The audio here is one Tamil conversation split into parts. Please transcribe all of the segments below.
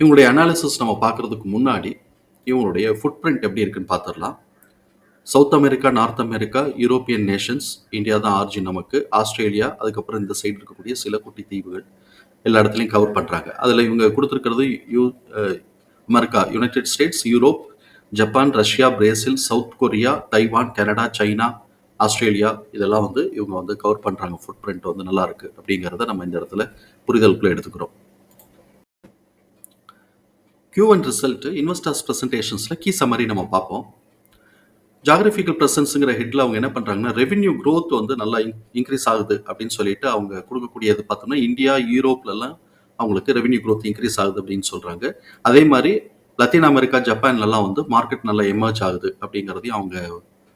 இவங்களுடைய அனாலிசிஸ் நம்ம பார்க்கறதுக்கு முன்னாடி இவங்களுடைய ஃபுட் பிரிண்ட் எப்படி இருக்குன்னு பார்த்துடலாம். South America North America European nations India தான் ஆர்ஜின் நமக்கு. ஆஸ்திரேலியா அதுக்கப்புறம் இந்த சைடு இருக்கக்கூடிய சில குட்டி தீவுகள் எல்லா இடத்துலையும் கவர் பண்ணுறாங்க அதில் இவங்க கொடுத்துருக்கிறது U America United States Europe Japan Russia Brazil South Korea Taiwan Canada China Australia இதெல்லாம் வந்து இவங்க வந்து கவர் பண்ணுறாங்க ஃபுட் பிரிண்ட் வந்து நல்லாயிருக்கு அப்படிங்கிறத நம்ம இந்த இடத்துல புரிதலுக்குள்ளே எடுத்துக்கிறோம். Q1 ரிசல்ட் இன்வெஸ்டர்ஸ் ப்ரெசன்டேஷன்ஸில் கீ சம்மரி நம்ம பார்ப்போம். ஜாகிரபிக்கல் ப்ரெசன்ஸுங்கிற ஹெட்டில் அவங்க என்ன பண்ணுறாங்கன்னா ரெவென்யூ க்ரோத் வந்து நல்லா இன்க்ரீஸ் ஆகுது அப்படின்னு சொல்லிட்டு அவங்க கொடுக்கக்கூடியது பார்த்தோம்னா இந்தியா யூரோப்லலாம் அவங்களுக்கு ரெவென்யூ க்ரோத் இன்க்ரீஸ் ஆகுது அப்படின்னு சொல்கிறாங்க அதே மாதிரி லத்தீன் அமெரிக்கா ஜப்பான்லலாம் வந்து மார்க்கெட் நல்லா எமர்ஜ் ஆகுது அப்படிங்கிறதையும் அவங்க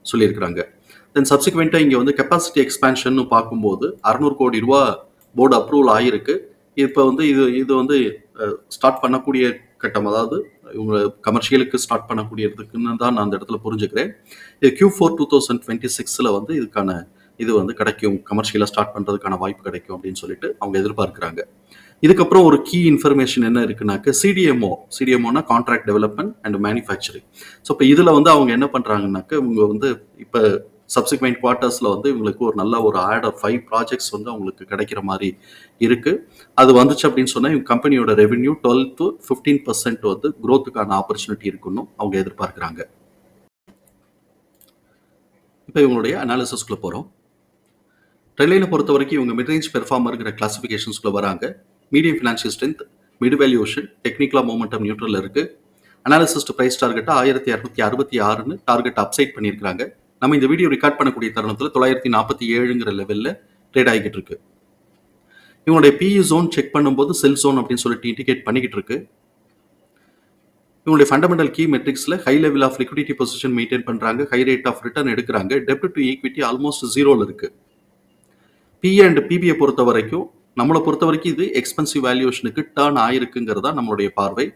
சொல்லியிருக்கிறாங்க. தென் சப்சிக்வெண்ட்டாக இங்கே வந்து கெப்பாசிட்டி எக்ஸ்பேன்ஷன் பார்க்கும்போது அறநூறு கோடி ரூபா போர்டு அப்ரூவல் ஆகிருக்கு இப்போ வந்து இது இது வந்து ஸ்டார்ட் பண்ணக்கூடிய கட்டம் அதாவது இவங்க கமர்ஷியலுக்கு ஸ்டார்ட் பண்ணக்கூடியதுக்குன்னு தான் நான் அந்த இடத்துல புரிஞ்சுக்கிறேன். இது Q four two thousand twenty சிக்ஸில் வந்து இதுக்கான இது வந்து கிடைக்கும் கமர்ஷியலாக ஸ்டார்ட் பண்ணுறதுக்கான வாய்ப்பு கிடைக்கும் அப்படின்னு சொல்லிட்டு அவங்க எதிர்பார்க்குறாங்க. இதுக்கப்புறம் ஒரு கீ இன்ஃபர்மேஷன் என்ன இருக்குனாக்க CDMO சிடிஎம்ஓனா contract development and manufacturing so இப்போ இதில் வந்து அவங்க என்ன பண்ணுறாங்கனாக்க இவங்க வந்து இப்போ சப்சிக்வெண்ட் குவார்ட்டர்ஸில் வந்து இவங்களுக்கு ஒரு நல்ல ஒரு ஆட் ஃபைவ் ப்ராஜெக்ட்ஸ் வந்து அவங்களுக்கு கிடைக்கிற மாதிரி இருக்குது அது வந்துச்சு அப்படின்னு சொன்னால் இவங்க கம்பெனியோட revenue twelve to fifteen percent வந்து க்ரோத்துக்கான ஆப்பர்ச்சுனிட்டி இருக்குன்னு அவங்க எதிர்பார்க்குறாங்க. இப்போ இவங்களுடைய அனாலிசிஸ்க்குள்ளே போகிறோம் ட்ரெயினை பொறுத்த வரைக்கும் இவங்க மிட்ரேஞ்ச் பெர்ஃபார்மருங்கிற கிளாஸிஃபிகேஷன்ஸ்குள்ளே வராங்க. Medium financial strength mid valuation டெக்னிக்கலாக மூமெண்டம் நியூட்ரல் இருக்குது அனாலிசிஸ்ட் ப்ரைஸ் டார்கெட்டாக ஆயிரத்தி இரநூத்தி அறுபத்தி ஆறுன்னு டார்கெட் அப்சைட் பண்ணியிருக்காங்க நம்ம இந்த வீடியோ ரெக்கார்ட் பண்ணக்கூடிய தருணத்தில் தொள்ளாயிரத்தி நாற்பத்தி ஏழுங்கிற லெவலில் ட்ரேட் ஆகிக்கிட்டு இருக்கு. இவங்களுடைய பிஇ ஜோன் செக் பண்ணும்போது செல் ஜோன் அப்படின்னு சொல்லிட்டு இண்டிகேட் பண்ணிக்கிட்டு இருக்கு. இவங்களுடைய fundamental key மெட்ரிக்ஸில் high level of liquidity position maintain பண்ணுறாங்க ஹை ரேட் ஆஃப் ரிட்டர்ன் எடுக்கிறாங்க டெப்ட் டு ஈக்விட்டி ஆல்மோஸ்ட் ஜீரோவில் இருக்கு. பிஏ அண்ட் பிபிஐ பொறுத்த வரைக்கும் நம்மளை பொறுத்த வரைக்கும் இது எக்ஸ்பென்சிவ் வேல்யூஷனுக்கு டேர்ன் ஆயிருக்குங்கிறதா நம்மளுடைய பார்வை.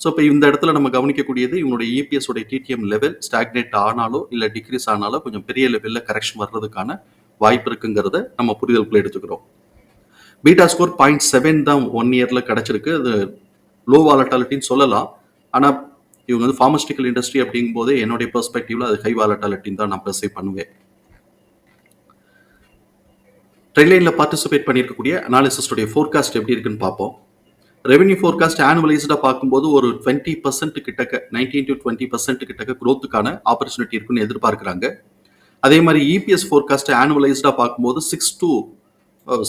ஸோ இப்போ இந்த இடத்துல நம்ம கவனிக்கக்கூடியது இவனுடைய இபிஎஸ் உடைய டிடிஎம் லெவல் ஸ்டாக்னேட் ஆனாலோ இல்லை டிக்ரீஸ் ஆனாலோ கொஞ்சம் பெரிய லெவலில் கரெக்ஷன் வர்றதுக்கான வாய்ப்பு இருக்குங்கிறத நம்ம புரிதலுக்குள்ள எடுத்துக்கிறோம். பீட்டா ஸ்கோர் பாயிண்ட் செவன் தான் ஒன் இயரில் கிடச்சிருக்கு. அது லோ வாலட்டாலிட்டின்னு சொல்லலாம். ஆனால் இவங்க வந்து ஃபார்மஸ்டிக்கல் இண்டஸ்ட்ரி அப்படிங்கும்போது என்னுடைய பெர்ஸ்பெக்டிவ்ல அது ஹை வாலட்டாலிட்டின்னு தான் நான் பெர்சைவ் பண்ணுவேன். ட்ரெயின்லைனில் பார்ட்டிசிபேட் பண்ணியிருக்கக்கூடிய அனாலிசிஸ்டுடைய ஃபோர்காஸ்ட் எப்படி இருக்குன்னு பார்ப்போம். ரெவென்யூ ஃபோர்காஸ்ட் ஆனுவலைஸ்டாக பார்க்கும்போது ஒரு டுவெண்ட்டி பர்சன்ட் கிட்டக்க நைன்டீன் டு டுவெண்ட்டி பர்சன்ட் கிட்டக்க க்ரோத்துக்கான ஆப்பர்ச்சுனிட்டி இருக்குன்னு எதிர்பார்க்குறாங்க. அதே மாதிரி இபிஎஸ் ஃபோர்காஸ்ட் ஆனுவலைஸ்டாக பார்க்கும்போது six to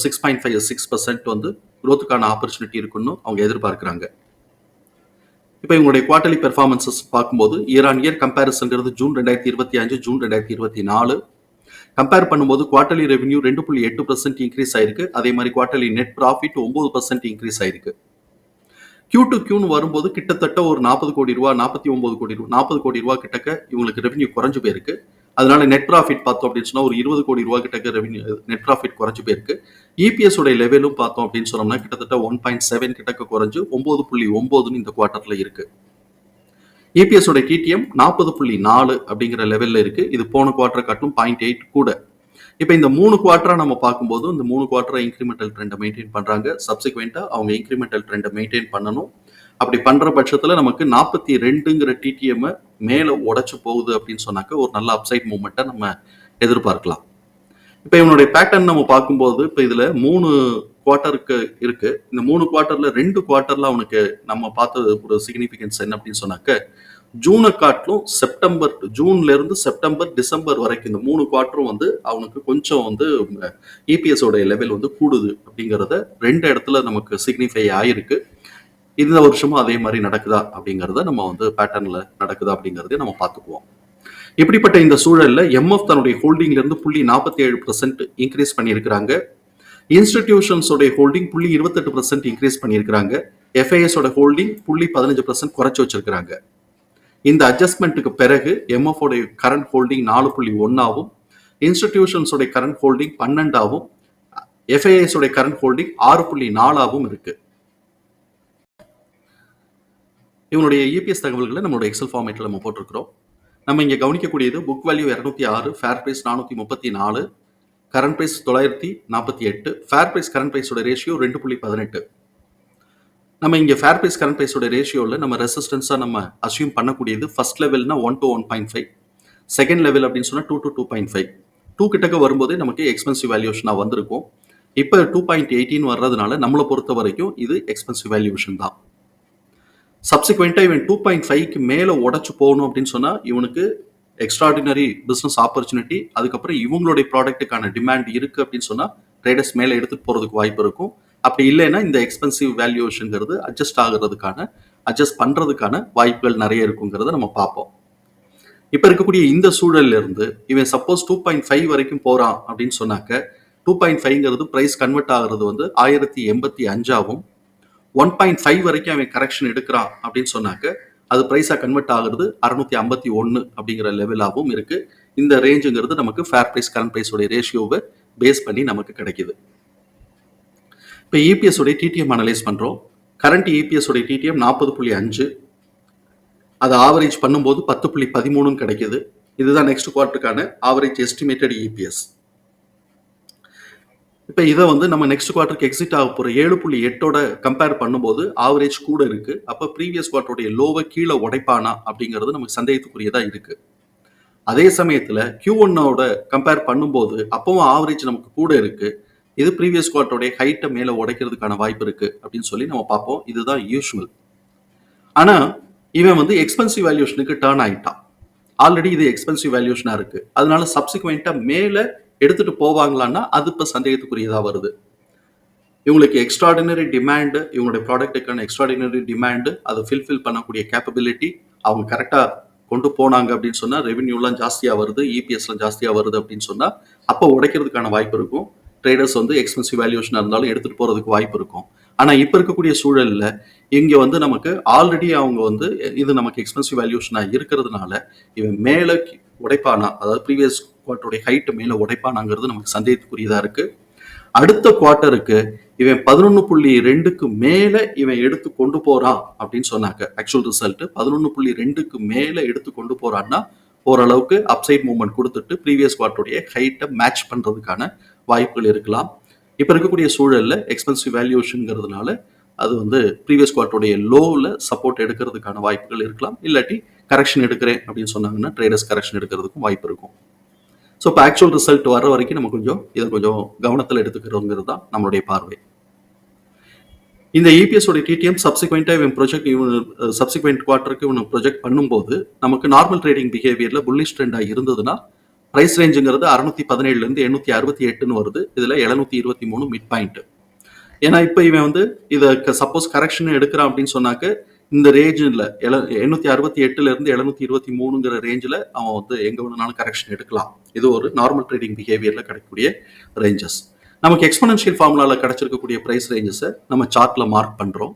six point five six percent வந்து குரோத்துக்கான ஆப்பர்ச்சுனிட்டி இருக்குன்னு அவங்க எதிர்பார்க்குறாங்க. இப்போ இவங்களுடைய குவார்டர்லி பெர்ஃபார்மன்சஸ் பார்க்கும்போது இயர் ஆன் இயர் கம்பேரிசன்கிறது ஜூன் ரெண்டாயிரத்தி இருபத்தி அஞ்சு ஜூன் ரெண்டாயிரத்தி இருபத்தி நாலு. கம்பேர் பண்ணும்போது குவார்டர்லி ரெவன்யூ ரெண்டு புள்ளி எட்டு பர்சன்ட் இன்க்ரீஸ் ஆயிருக்கு. அதே மாதிரி குவார்டர்லி நெட் ப்ராஃபிட் ஒம்பது பர்சன்ட் இன்க்ரீஸ் ஆயிருக்கு. கியூ டு கியூன்னு வரும்போது கிட்டத்தட்ட ஒரு நாற்பது கோடி ரூபா நாற்பத்தி ஒன்பது கோடி ரூபா நாற்பது கோடி ரூபா கிட்டக்க இவங்களுக்கு ரெவன்யூ குறைஞ்சு போயிருக்கு. அதனால நெட் ப்ராஃபிட் பார்த்தோம் அப்படின்னு சொன்னா ஒரு இருபது கோடி ரூபா கிட்டக்க ரெவன்யூ நெட் ப்ராஃபிட் குறைஞ்சு போயிருக்கு. இபிஎஸ் உடைய லெவலும் பார்த்தோம் அப்படின்னு சொன்னோம்னா கிட்டத்தட்ட ஒன் பாயிண்ட் செவன் கிட்டக்க குறைஞ்சு ஒன்பது புள்ளி ஒன்பதுன்னு இந்த குவார்ட்டர்ல இருக்கு. இபிஎஸ் உடைய டிடிஎம் நாற்பது புள்ளி நாலு அப்படிங்கிற லெவலில் இருக்கு. இது போன குவார்டர் காட்டும் பாயிண்ட் எயிட் கூட. இப்போ இந்த மூணு குவார்டரா நம்ம பார்க்கும்போது இந்த மூணு குவார்டரா இன்க்ரிமெண்டல் ட்ரெண்டை மெயின்டைன் பண்றாங்க. சப்சிக்வெண்ட்டாக அவங்க இன்க்ரிமெண்டல் ட்ரெண்டை மெயின்டைன் பண்ணணும். அப்படி பண்ற பட்சத்துல நமக்கு நாற்பத்தி ரெண்டுங்கிற டிடிஎம் மேல உடைச்சு போகுது அப்படின்னு சொன்னாக்க ஒரு நல்ல அப்சைட் மூவ்மெண்ட்டை நம்ம எதிர்பார்க்கலாம். இப்போ இவனுடைய பேட்டர்ன் நம்ம பார்க்கும்போது இப்போ இதுல மூணு குவார்ட்டருக்கு இருக்கு. இந்த மூணு குவார்ட்டர்ல ரெண்டு குவார்ட்டர்ல அவனுக்கு நம்ம பார்த்த ஒரு சிக்னிஃபிகன்ஸ் என்ன அப்படின்னு சொன்னாக்க ஜூனை காட்டிலும் செப்டம்பர் ஜூன்ல இருந்து செப்டம்பர் டிசம்பர் வரைக்கும் இந்த மூணு குவார்டரும் வந்து அவனுக்கு கொஞ்சம் வந்து இபிஎஸ் உடைய லெவல் வந்து கூடுது அப்படிங்கிறத ரெண்டு இடத்துல நமக்கு சிக்னிஃபை ஆயிருக்கு. இந்த வருஷமும் அதே மாதிரி நடக்குதா அப்படிங்கிறத நம்ம வந்து பேட்டர்ன்ல நடக்குதா அப்படிங்கிறதையும் நம்ம பார்த்துக்குவோம். இப்படிப்பட்ட இந்த சூழல்ல எம்எஃப் தன்னுடைய ஹோல்டிங்ல இருந்து புள்ளி நாற்பத்தி ஏழு பர்சன்ட் இன்க்ரீஸ் பண்ணியிருக்கிறாங்க இன்ஸ்டிடியூஷன்ஸோடைய ஹோல்டிங் புள்ளி இருபத்தெட்டு பர்சன்ட் இன்க்ரீஸ் பண்ணியிருக்கிறாங்க. எஃப்ஐஎஸோட ஹோல்டிங் புள்ளி பதினஞ்சு பர்சன்ட் குறைச்சி வச்சிருக்கிறாங்க. இந்த அட்ஜஸ்ட்மெண்ட்டுக்கு பிறகு எம்எஃப் உடைய கரண்ட் ஹோல்டிங் நாலு புள்ளி ஒன்னாவும் இன்ஸ்டிடியூஷன்ஸோட கரண்ட் ஹோல்டிங் பன்னெண்டாவும் எஃப்ஐஎஸ் உடைய கரண்ட் ஹோல்டிங் ஆறு புள்ளி நாலாவும் இருக்கு. இவனுடைய இபிஎஸ் தகவல்களை நம்மளோட எக்ஸல் ஃபார்மேட்டில் நம்ம போட்டிருக்கிறோம். நம்ம இங்கே கவனிக்கக்கூடியது புக் வேல்யூ இரநூத்தி ஆறு ஃபேர் ப்ரைஸ் நானூற்றி முப்பத்தி நாலு கரண்ட் ப்ரைஸ் தொள்ளாயிரத்தி நாற்பத்தி எட்டு ஃபேர் ப்ரைஸ் கரண்ட் ப்ரைஸோட ரேஷியோ ரெண்டு புள்ளி பதினெட்டு. நம்ம இங்கே ஃபேர் ப்ரைஸ் கரண்ட் ப்ரைஸோட ரேஷியோவில் நம்ம ரெசிஸ்டன்ஸாக நம்ம அசியூம் பண்ணக்கூடியது first லெவல்னா one to one point five second level அப்படின்னு சொன்னால் two to two point five two கிட்டக்க வரும்போதே நமக்கு எக்ஸ்பென்சிவ் வேல்யூஷனாக வந்திருக்கும். இப்போ டூ பாயிண்ட் எயிட்டின் வர்றதுனால நம்மளை பொறுத்த வரைக்கும் இது எக்ஸ்பென்சிவ் வேல்யூஷன் தான். சப்சிக்வெண்ட்டாக இவன் டூ பாயிண்ட் ஃபைவ்க்கு மேலே உடச்சு போகணும் அப்படின்னு சொன்னால் இவனுக்கு எக்ஸ்ட்ராடினரி பிஸ்னஸ் ஆப்பர்ச்சுனிட்டி அதுக்கப்புறம் இவங்களுடைய ப்ராடக்ட்டுக்கான டிமாண்ட் இருக்குது அப்படின்னு சொன்னால் ட்ரேடர்ஸ் மேலே எடுத்துகிட்டு போகிறதுக்கு வாய்ப்பு இருக்கும். அப்படி இல்லைன்னா இந்த எக்ஸ்பென்சிவ் வேல்யூஷனுங்கிறது அட்ஜஸ்ட் ஆகுறதுக்கான அட்ஜஸ்ட் பண்ணுறதுக்கான வாய்ப்புகள் நிறைய இருக்குங்கிறத நம்ம பார்ப்போம். இப்போ இருக்கக்கூடிய இந்த சூழல்ல இருந்து இவன் சப்போஸ் டூ பாயிண்ட் ஃபைவ் வரைக்கும் போகிறான் அப்படின்னு சொன்னாக்க டூ பாயிண்ட் ஃபைவ்ங்கிறது ப்ரைஸ் கன்வெர்ட் ஆகிறது வந்து ஆயிரத்தி எண்பத்தி அஞ்சாவும் ஒன் பாயிண்ட் ஃபைவ் வரைக்கும் அவன் கரெக்ஷன் எடுக்கிறான் அப்படின்னு சொன்னாக்க அது ப்ரைஸாக கன்வெர்ட் ஆகுறது அறுநூத்தி ஐம்பத்தி ஒன்று அப்படிங்கிற லெவலாகவும் இருக்குது இந்த ரேஞ்சுங்கிறது நமக்கு ஃபேர் ப்ரைஸ் கரண்ட் ப்ரைஸோடைய ரேஷியோவை பேஸ் பண்ணி நமக்கு கிடைக்கிது. இப்போ இபிஎஸ் உடைய டிடிஎம் அனலைஸ் பண்ணுறோம் கரண்ட் இபிஎஸ் உடைய டிடிஎம் நாற்பது புள்ளி அஞ்சு. அதை ஆவரேஜ் பண்ணும்போது பத்து புள்ளி பதிமூணுன்னு கிடைக்குது. இதுதான் நெக்ஸ்ட் குவார்ட்டருக்கான ஆவரேஜ் எஸ்டிமேட்டட் இபிஎஸ் இப்போ இதை வந்து நம்ம நெக்ஸ்ட் குவார்ட்டருக்கு எக்ஸிட் ஆக போகிற ஏழு புள்ளி எட்டோட கம்பேர் பண்ணும்போது ஆவரேஜ் கூட இருக்கு. அப்போ ப்ரீவியஸ் குவார்ட்டருடைய லோவை கீழே உடைப்பானா அப்படிங்கிறது நமக்கு சந்தேகத்துக்குரியதாக இருக்கு. அதே சமயத்தில் கியூ ஒன்னோட கம்பேர் பண்ணும்போது அப்பவும் ஆவரேஜ் நமக்கு கூட இருக்குது இது ப்ரீவியஸ் குவார்ட்டருடைய ஹைட்டை மேலே உடைக்கிறதுக்கான வாய்ப்பு இருக்கு அப்படின்னு சொல்லி நம்ம பார்ப்போம். இதுதான் யூஸ்வல் ஆனால் இவன் வந்து எக்ஸ்பென்சிவ் வேல்யூஷனுக்கு டேர்ன் ஆகிட்டான் ஆல்ரெடி இது எக்ஸ்பென்சிவ் வேல்யூஷனாக இருக்கு. அதனால சப்சிக்வெண்ட்டாக மேலே எடுத்துட்டு போவாங்களான்னா அது இப்போ சந்தேகத்துக்குரியதாக வருது. இவங்களுக்கு எக்ஸ்ட்ராடினரி டிமாண்டு இவங்களுடைய ப்ராடக்ட்டுக்கான எக்ஸ்ட்ராடினரி டிமாண்டு அதை ஃபில்ஃபில் பண்ணக்கூடிய கேப்பபிலிட்டி அவங்க கரெக்டாக கொண்டு போனாங்க அப்படின்னு சொன்னால் ரெவென்யூலாம் ஜாஸ்தியாக வருது இபிஎஸ்லாம் ஜாஸ்தியாக வருது அப்படின்னு சொன்னால் அப்போ உடைக்கிறதுக்கான வாய்ப்பு இருக்கும். ட்ரேடர்ஸ் வந்து எக்ஸ்பென்சிவ் வேல்யூஷனாக இருந்தாலும் எடுத்துகிட்டு போகிறதுக்கு வாய்ப்பு இருக்கும். ஆனால் இப்போ இருக்கக்கூடிய சூழலில் இங்கே வந்து நமக்கு ஆல்ரெடி அவங்க வந்து இது நமக்கு எக்ஸ்பென்சிவ் வேல்யூஷனாக இருக்கிறதுனால இவன் மேலே உடைப்பானா அதாவது ப்ரீவியஸ் குவார்ட்டருடைய ஹைட்டு மேலே உடைப்பானாங்கிறது நமக்கு சந்தேகத்துக்குரியதாக இருக்குது அடுத்த குவார்ட்டருக்கு இவன் பதினொன்று புள்ளி ரெண்டுக்கு மேலே இவன் எடுத்து கொண்டு போகிறான் அப்படின்னு சொன்னாங்க. ஆக்சுவல் ரிசல்ட் பதினொன்று புள்ளி ரெண்டுக்கு மேலே எடுத்து கொண்டு போகிறான்னா ஓரளவுக்கு அப்சைட் மூவ்மெண்ட் கொடுத்துட்டு ப்ரீவியஸ் குவார்ட்டருடைய ஹைட்டை மேட்ச் பண்ணுறதுக்கான வாய்ப்புகள் இருக்கலாம். இப்போ இருக்கக்கூடிய சூழலில் எக்ஸ்பென்சிவ் வேல்யூஷனுங்கிறதுனால அது வந்து ப்ரீவியஸ் குவார்ட்டருடைய லோவில் சப்போர்ட் எடுக்கிறதுக்கான வாய்ப்புகள் இருக்கலாம். இல்லாட்டி கரெக்ஷன் எடுக்கிறேன் அப்படின்னு சொன்னாங்கன்னா ட்ரேடர்ஸ் கரெக்ஷன் எடுக்கிறதுக்கும் வாய்ப்பு இருக்கும். ஸோ இப்போ ஆக்சுவல் ரிசல்ட் வர வரைக்கும் நம்ம கொஞ்சம் இதை கொஞ்சம் கவனத்தில் எடுத்துக்கிறோங்கிறது தான் நம்மளுடைய பார்வை. இந்த இபிஎஸ் டிடிஎம் சப்சிக்வெண்ட்டாக இவன் ப்ரொஜெக்ட் இவன் சப்சிக்வெண்ட் குவார்ட்டருக்கு இவன் ப்ரொஜெக்ட் பண்ணும்போது நமக்கு நார்மல் ட்ரேடிங் பிஹேவியரில் புல்லிஷ் ட்ரெண்டாக இருந்ததுன்னா ப்ரைஸ் ரேஞ்சுங்கிறது அறுநூத்தி பதினேழுலேருந்து எண்ணூற்றி அறுபத்தி எட்டுன்னு வருது. இதில் எழுநூத்தி இருபத்தி மூணு மிட் பாயிண்ட் ஏன்னா இப்போ இவன் வந்து இதை சப்போஸ் கரெக்ஷன் எடுக்கிறான் அப்படின்னு சொன்னாக்க இந்த ரேஞ்சில் எல எண்ணூத்தி அறுபத்தி எட்டுலேருந்து எழுநூத்தி இருபத்தி மூணுங்கிற ரேஞ்சில் அவன் வந்து எங்கே வேணுனாலும் கரெக்ஷன் எடுக்கலாம். இது ஒரு நார்மல் ட்ரேடிங் பிஹேவியரில் கிடைக்கக்கூடிய ரேஞ்சஸ் நமக்கு எக்ஸ்பனன்ஷியல் ஃபார்முலாவில் கிடைச்சிருக்கக்கூடிய ப்ரைஸ் ரேஞ்சஸை நம்ம சார்ட்டில் மார்க் பண்ணுறோம்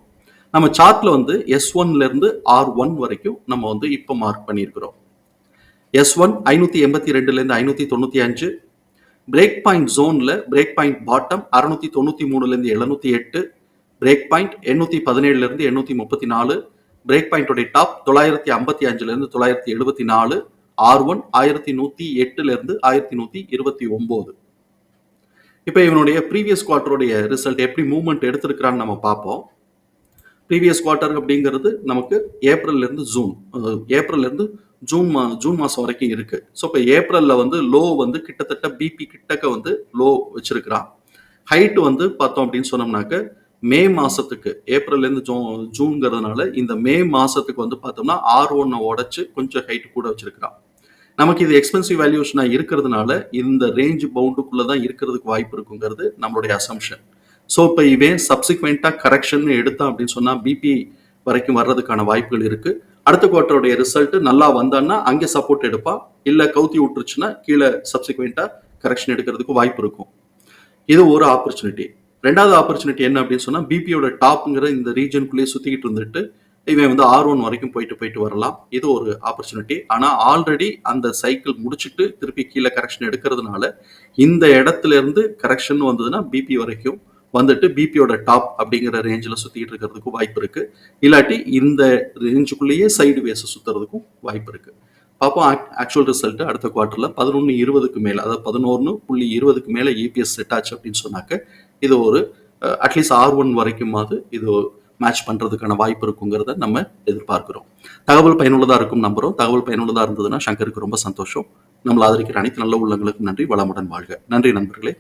நம்ம சார்ட்டில் வந்து எஸ் ஒன்லேருந்து ஆர் ஒன் வரைக்கும் நம்ம வந்து இப்போ மார்க் பண்ணியிருக்கிறோம். எஸ் ஒன் ஐநூற்றி எண்பத்தி ரெண்டுலேருந்து ஐநூற்றி தொண்ணூற்றி அஞ்சு. பிரேக் பாயிண்ட் ஜோனில் பிரேக் பாயிண்ட் பாட்டம் அறுநூத்தி தொண்ணூற்றி மூணுலேருந்து எழுநூற்றி எட்டு. பிரேக் பாயிண்ட் எண்ணூற்றி பதினேழுலேருந்து எண்ணூற்றி முப்பத்தி நாலு. பிரேக் பாயிண்டோடைய டாப் தொள்ளாயிரத்தி ஐம்பத்தி அஞ்சுலேருந்து தொள்ளாயிரத்தி எழுபத்தி நாலு. ஆர் ஒன் ஆயிரத்தி நூற்றி எட்டுலேருந்து ஆயிரத்தி நூற்றி இருபத்தி ஒம்பது. இப்போ இவனுடைய ப்ரீவியஸ் குவார்ட்டருடைய ரிசல்ட் எப்படி மூவ்மெண்ட் எடுத்திருக்கிறான்னு நம்ம பார்ப்போம். ப்ரீவியஸ் குவார்ட்டர் அப்படிங்கிறது நமக்கு ஏப்ரல்லேருந்து ஜூன் ஏப்ரல்லேருந்து ஜூன் மா ஜூன் மாதம் வரைக்கும் இருக்கு. ஸோ இப்போ ஏப்ரலில் வந்து லோ வந்து கிட்டத்தட்ட பிபி கிட்டக்க வந்து லோ வச்சிருக்கிறான். ஹைட் வந்து பார்த்தோம் அப்படின்னு சொன்னோம்னாக்க மே மாசத்துக்கு ஏப்ரல்லேருந்து ஜூ ஜூன்ங்கிறதுனால இந்த மே மாசத்துக்கு வந்து பார்த்தோம்னா ஆர் ஒன்னை உடச்சு கொஞ்சம் ஹைட் கூட வச்சிருக்கிறான். நமக்கு இது எக்ஸ்பென்சிவ் வேல்யூஷனாக இருக்கிறதுனால இந்த ரேஞ்ச் பவுண்டுக்குள்ளே தான் இருக்கிறதுக்கு வாய்ப்பு இருக்குங்கிறது நம்மளுடைய அசம்ஷன் ஸோ இப்போ இவன் சப்சிக்வெண்ட்டாக கரெக்ஷன் எடுத்தான் அப்படின்னு சொன்னால் பிபி வரைக்கும் வர்றதுக்கான வாய்ப்புகள் இருக்குது அடுத்த குவார்ட்டருடைய ரிசல்ட் நல்லா வந்தான்னா அங்கே சப்போர்ட் எடுப்பா. இல்லை கவுத்தி விட்டுருச்சுன்னா கீழே சப்சிக்வெண்ட்டாக கரெக்ஷன் எடுக்கிறதுக்கு வாய்ப்பு இருக்கும். இது ஒரு ஆப்பர்ச்சுனிட்டி ரெண்டாவது ஆப்பர்ச்சுனிட்டி என்ன அப்படின்னு சொன்னால் பிபியோட டாப்ங்கிற இந்த ரீஜனுக்குள்ளேயே சுற்றிக்கிட்டு இருந்துட்டு இவன் வந்து ஆர் ஒன் வரைக்கும் போயிட்டு போயிட்டு வரலாம். இது ஒரு ஆப்பர்ச்சுனிட்டி ஆனால் ஆல்ரெடி அந்த சைக்கிள் முடிச்சுட்டு திருப்பி கீழே கரெக்ஷன் எடுக்கிறதுனால இந்த இடத்துல இருந்து கரெக்ஷன் வந்ததுன்னா பிபி வரைக்கும் வந்துட்டு பிபியோட டாப் அப்படிங்கிற ரேஞ்சில் சுற்றிட்டு இருக்கிறதுக்கும் வாய்ப்பு இருக்குது இல்லாட்டி இந்த ரேஞ்சுக்குள்ளேயே சைடு வேஸை சுற்றுறதுக்கும் வாய்ப்பு இருக்குது பார்ப்போம் ஆக்சுவல் ரிசல்ட்டு அடுத்த குவார்ட்டரில் பதினொன்று இருபதுக்கு மேலே அதாவது பதினொன்று புள்ளி இருபதுக்கு மேலே ஏபிஎஸ் செட் ஆச்சு அப்படின்னு சொன்னாக்க இது ஒரு அட்லீஸ்ட் ஆர் ஒன் வரைக்குமாவது இது மேட்ச் பண்ணுறதுக்கான வாய்ப்பு இருக்குங்கிறத நம்ம எதிர்பார்க்கிறோம். தகவல் பயனுள்ளதாக இருக்கும் நம்புகிறோம் தகவல் பயனுள்ளதாக இருந்ததுன்னா சங்கருக்கு ரொம்ப சந்தோஷம். நம்மளை ஆதரிக்கிற அனைத்து நல்ல உள்ளங்களுக்கும் நன்றி. வளமுடன் வாழ்க. நன்றி நண்பர்களே.